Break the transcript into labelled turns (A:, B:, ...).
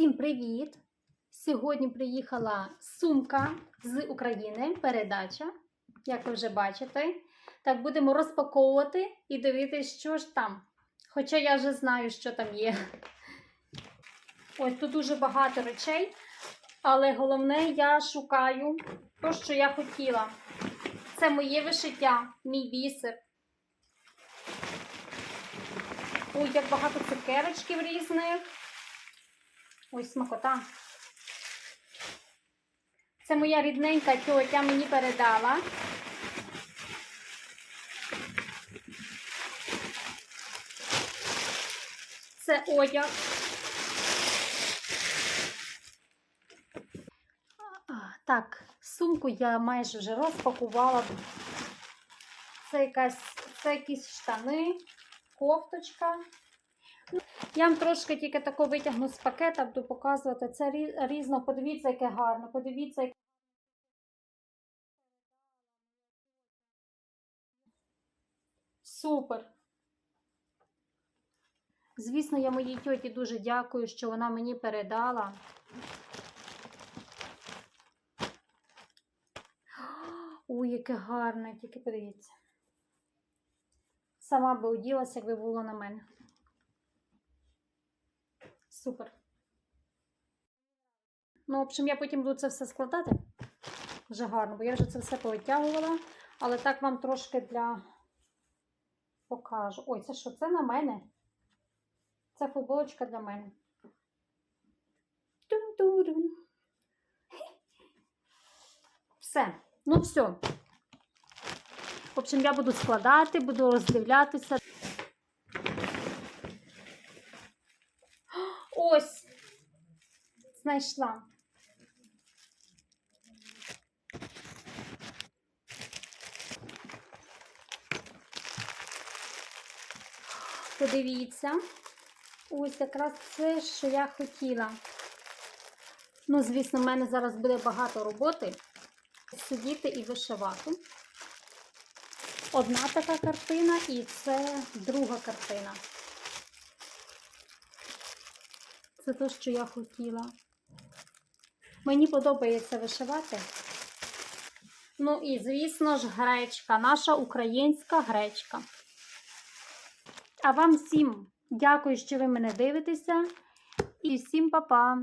A: Всім привіт! Сьогодні приїхала сумка з України, передача, як ви вже бачите. Так, будемо розпаковувати і дивитися, що ж там. Хоча я вже знаю, що там є. Ось тут дуже багато речей, але головне, я шукаю те, що я хотіла. Це моє вишиття, мій бісер. Ой, як багато цукерочків різних. Ой, смакота. Це моя рідненька тьотя мені передала. Це одяг. Так, сумку я майже вже розпакувала. Це якась, це якісь штани, кофточка. Я вам трошки тільки тако витягну з пакета, буду показувати. Це різно. Подивіться, яке гарно. Подивіться, яке. Супер. Звісно, я моїй тьоті дуже дякую, що вона мені передала. Ой, яке гарне, тільки подивіться. Сама би оділася, якби було на мене. Супер. Ну, в общем, я потім буду це все складати. Вже гарно, бо я вже це все повитягувала. Але так вам трошки для покажу. Ой, це що? Це на мене? Це футболочка для мене. Тун-турун. Все. Ну, все. В общем, я буду складати, буду роздивлятися. Ось. Знайшла. Подивіться. Ось якраз це, що я хотіла. Ну, звісно, в мене зараз буде багато роботи. Сидіти і вишивати. Одна така картина і це друга картина. Це те, що я хотіла. Мені подобається вишивати. Ну і, звісно ж, гречка, наша українська гречка. А вам всім дякую, що ви мене дивитеся. І всім па-па!